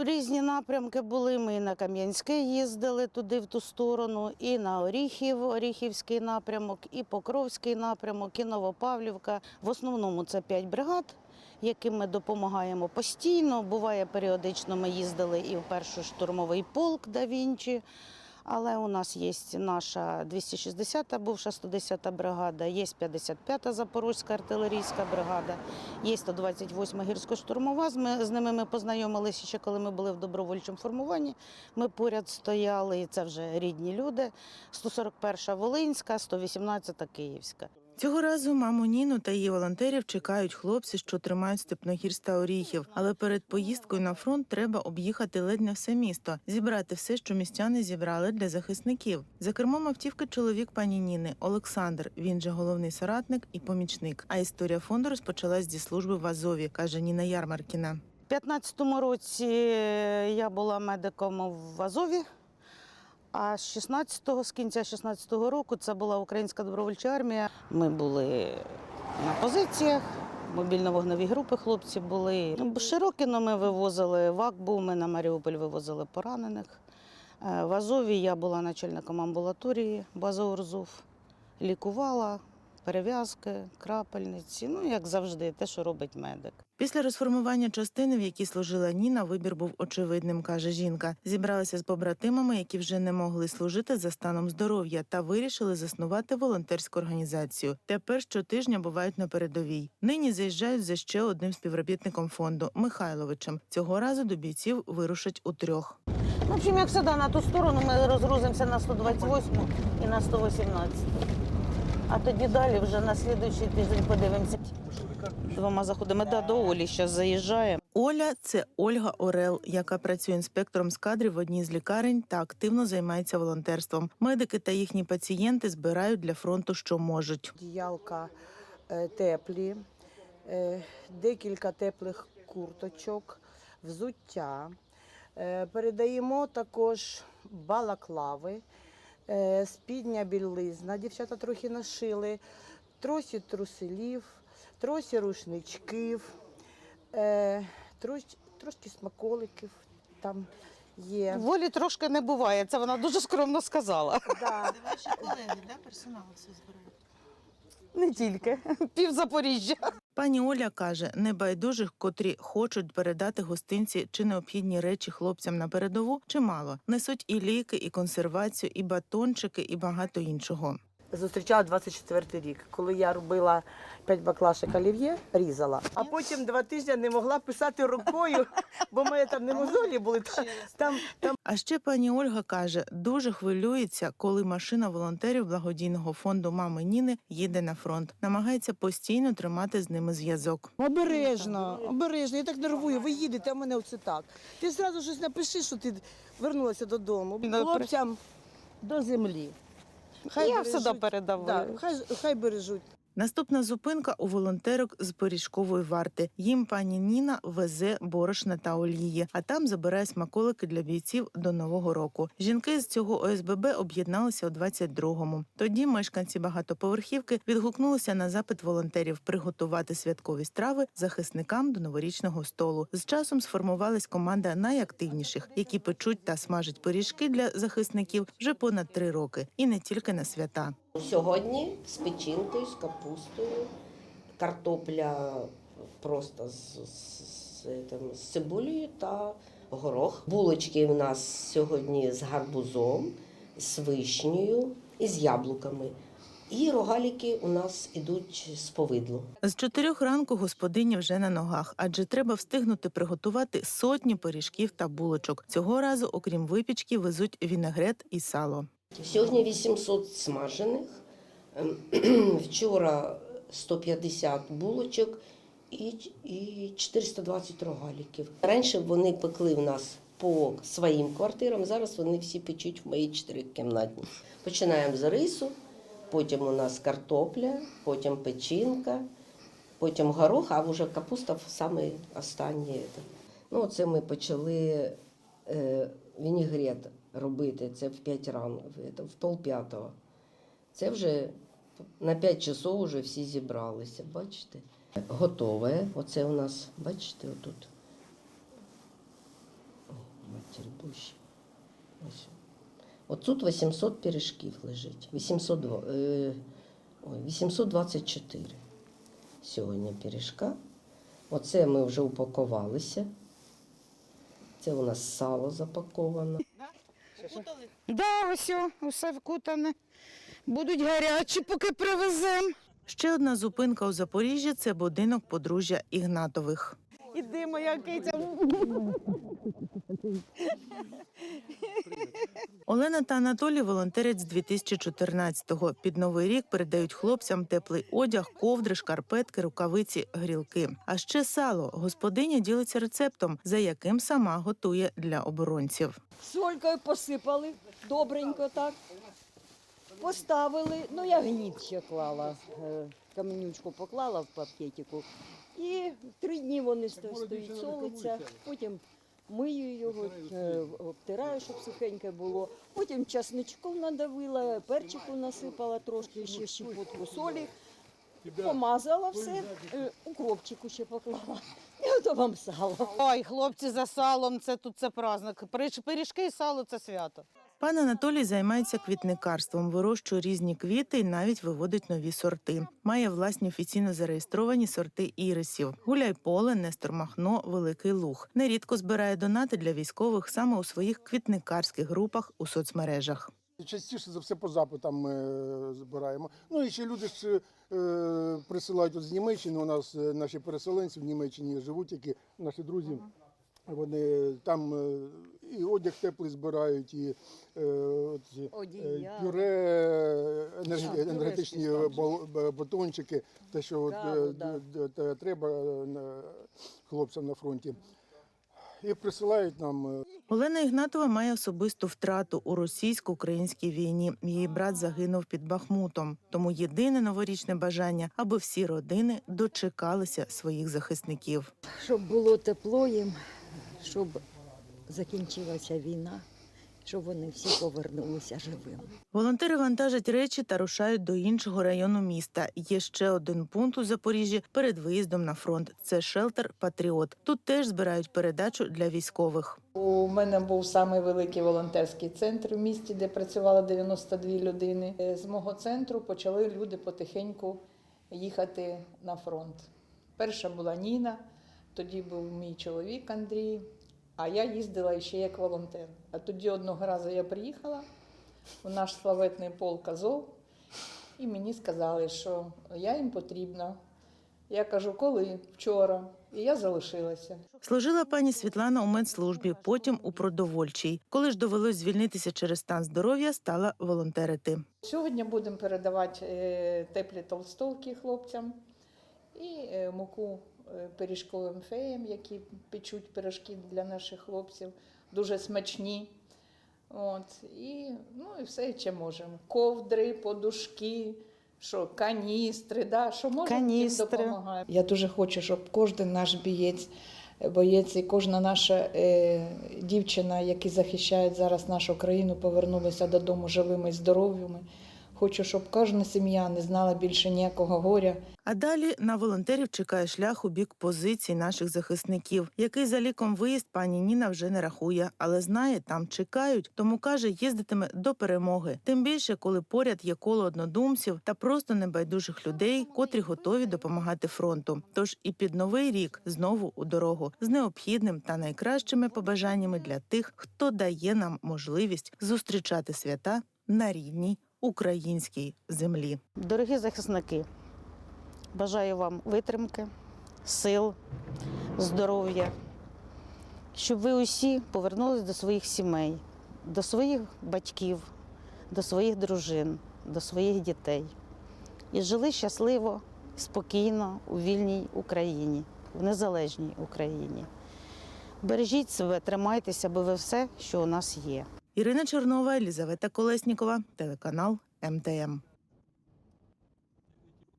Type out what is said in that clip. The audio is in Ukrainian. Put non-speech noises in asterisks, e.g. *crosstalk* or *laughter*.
Різні напрямки були. Ми і на Кам'янське їздили туди, в ту сторону, і на Оріхів, Оріхівський напрямок, і Покровський напрямок, і Новопавлівка. В основному це п'ять бригад, яким ми допомагаємо постійно. Буває, періодично ми їздили і в перший штурмовий полк да Вінчі. Але у нас є наша 260-та, бувша 110-та бригада, є 55-та Запорозька артилерійська бригада, є 128-ма гірсько-штурмова. З ми- З ними ми познайомилися ще коли ми були в добровольчому формуванні. Ми поряд стояли, і це вже рідні люди. 141-та Волинська, 118-та Київська. Цього разу маму Ніну та її волонтерів чекають хлопці, що тримають степногірськ та оріхів. Але перед поїздкою на фронт треба об'їхати ледь не все місто, зібрати все, що містяни зібрали для захисників. За кермом автівки чоловік пані Ніни Олександр. Він же головний соратник і помічник. А історія фонду розпочалась зі служби в Азові, каже Ніна Ярмаркіна. У 15-му році я була медиком в Азові. А з 16-го, з кінця 16-го року це була українська добровольча армія. Ми були на позиціях, мобільно-вогневі групи хлопці були. Ну, Широкіно ми вивозили був, ми на Маріуполь вивозили поранених. Е, В Азові я була начальником амбулаторії Базоурзув, лікувала, перев'язки, крапельниці. Ну, як завжди, те, що робить медик. Після розформування частини, в якій служила Ніна, вибір був очевидним, каже жінка. Зібралася з побратимами, які вже не могли служити за станом здоров'я, та вирішили заснувати волонтерську організацію. Тепер щотижня бувають на передовій. Нині заїжджають за ще одним співробітником фонду Михайловичем. Цього разу до бійців вирушать у трьох. В общем, як завжди, на ту сторону ми розгрузимося на 128 і на 118. А тоді далі вже на слідуючий тиждень подивимося. Двома заходами да, до Олі зараз заїжджаємо. Оля це Ольга Орел, яка працює інспектором з кадрів в одній з лікарень та активно займається волонтерством. Медики та їхні пацієнти збирають для фронту, що можуть. Діялка е, теплі, е, декілька теплих курточок, взуття. Е, Передаємо також балаклави, спідня білизна. Дівчата трохи нашили, тросі труселів, тросі рушничків, е, трошки смаколиків там є. Волі трошки не буває, це вона дуже скромно сказала. Да. Ваші колеги, да, персонал все збирають? Не тільки, пів Запоріжжя. Пані Оля каже, небайдужих, котрі хочуть передати гостинці чи необхідні речі хлопцям на передову, чимало. Несуть і ліки, і консервацію, і батончики, і багато іншого. Зустрічала 24 рік, коли я робила 5 баклашек олів'є, різала. А потім два тижні не могла писати рукою, бо мене там не мозолі були. Там, там, А ще пані Ольга каже, дуже хвилюється, коли машина волонтерів благодійного фонду мами Ніни їде на фронт. Намагається постійно тримати з ними зв'язок. обережно, обережно. Я так нервую. Ви їдете, а мене оце так. Ти зразу щось напиши, що ти вернулася додому. Хлопцям до землі. Я все бережуть. Да, хай, хай бережуть. Наступна зупинка у волонтерок з Поріжкової варти. Їм пані Ніна везе борошна та олії, а там забирає смаколики для бійців до нового року. Жінки з цього ОСББ об'єдналися у 22-му. Тоді мешканці багатоповерхівки відгукнулися на запит волонтерів приготувати святкові страви захисникам до новорічного столу. З часом сформувалась команда найактивніших, які печуть та смажать пиріжки для захисників вже понад три роки, і не тільки на свята. Сьогодні з печінкою, з капустою, картопля просто з, з, з, там, з цибулею та горох. Булочки в нас сьогодні з гарбузом, з вишнею і з яблуками. І рогаліки у нас ідуть з повидлом. З чотирьох ранку господині вже на ногах, адже треба встигнути приготувати сотні пиріжків та булочок. Цього разу, окрім випічки, везуть вінегрет і сало. Сьогодні 800 смажених, ем, *clears throat* вчора 150 булочок і, і 420 рогаліків. Раніше вони пекли в нас по своїм квартирам, зараз вони всі печуть в моїй чотирикімнатній. Починаємо з рису, потім у нас картопля, потім печінка, потім горох, а вже капуста саме останнє. Ну, це ми почали е, вінігрет робити. Це в 5 ранку, в пол п'ятого. Це вже на 5 часов вже всі зібралися, бачите? Готове. Оце у нас, бачите, отут. ближче. Ось. Тут 800 пиріжків лежить. 800, е, ой, 824 сьогодні пиріжка. Оце ми вже упакувалися. Це у нас сало запаковано. Да, ось, усе вкутане. Будуть гарячі, поки привеземо. Ще одна зупинка у Запоріжжі це будинок подружжя Ігнатових. Іди, моя киця. Олена та Анатолій волонтерять з 2014-го. Під новий рік передають хлопцям теплий одяг, ковдри, шкарпетки, рукавиці, грілки. А ще сало. Господиня ділиться рецептом, за яким сама готує для оборонців. Солькою посипали, добренько так. Поставили, ну я гніт ще клала, е, каменючку поклала в пакетику. І три дні вони сто- стоїть, солиться, потім мию його, е, обтираю, щоб сухеньке було. Потім часничком надавила, перчику насипала трошки, ще щепотку солі. Помазала все, е, укропчику ще поклала. *laughs* І ото вам сало. Ой, хлопці за салом, це тут це праздник. Пиріж- Пиріжки і сало це свято. Пан Анатолій займається квітникарством, вирощує різні квіти і навіть виводить нові сорти. Має власні офіційно зареєстровані сорти ірисів: гуляйполе, Нестор Махно, Великий Луг. Нерідко збирає донати для військових саме у своїх квітникарських групах у соцмережах. Частіше за все по запитам ми е, збираємо. Ну і ще люди ж е, присилають от з Німеччини. У нас е, наші переселенці в Німеччині живуть, які наші друзі. Вони там е, і одяг теплий збирають, і е, от, ці, е, пюре, енерг- енергетичні там. бал- б- батончики, те, що от, Каву, е, да. д- д- треба е, на- хлопцям на фронті. І присилають нам. е, Олена Ігнатова має особисту втрату у російсько-українській війні. Її брат загинув під Бахмутом. Тому єдине новорічне бажання, аби всі родини дочекалися своїх захисників. щоб було тепло їм, щоб закінчилася війна, щоб вони всі повернулися живими. Волонтери вантажать речі та рушають до іншого району міста. Є ще один пункт у Запоріжжі перед виїздом на фронт. Це шелтер Патріот. Тут теж збирають передачу для військових. У мене був самий великий волонтерський центр в місті, де працювало 92 людини. З мого центру почали люди потихеньку їхати на фронт. Перша була Ніна, тоді був мій чоловік Андрій, а я їздила ще як волонтер. А тоді одного разу я приїхала у наш славетний полк Азов, і мені сказали, що я їм потрібна. Я кажу, коли? Вчора. І я залишилася. Служила пані Світлана у медслужбі, потім у продовольчій. Коли ж довелось звільнитися через стан здоров'я, стала волонтерити. Сьогодні будемо передавати е, теплі толстовки хлопцям і е, муку пиріжковим феям, які печуть пиріжки для наших хлопців, дуже смачні. От, і, ну, і все, чим можемо. Ковдри, подушки, що, каністри, да, що можемо, Каністри. допомагаємо. Я дуже хочу, щоб кожен наш бієць, е, боєць і кожна наша е, дівчина, які захищають зараз нашу країну, повернулися додому живими і здоровими. Хочу, щоб кожна сім'я не знала більше ніякого горя. А далі на волонтерів чекає шлях у бік позицій наших захисників, який за ліком виїзд пані Ніна вже не рахує, але знає, там чекають, тому каже, їздитиме до перемоги. Тим більше, коли поряд є коло однодумців та просто небайдужих людей, котрі готові допомагати фронту. Тож і під новий рік знову у дорогу з необхідним та найкращими побажаннями для тих, хто дає нам можливість зустрічати свята на рідній українській землі. Дорогі захисники, бажаю вам витримки, сил, здоров'я, щоб ви усі повернулись до своїх сімей, до своїх батьків, до своїх дружин, до своїх дітей і жили щасливо, спокійно у вільній Україні, в незалежній Україні. Бережіть себе, тримайтеся, бо ви все, що у нас є. Ірина Чернова, Елізавета Колеснікова, телеканал МТМ.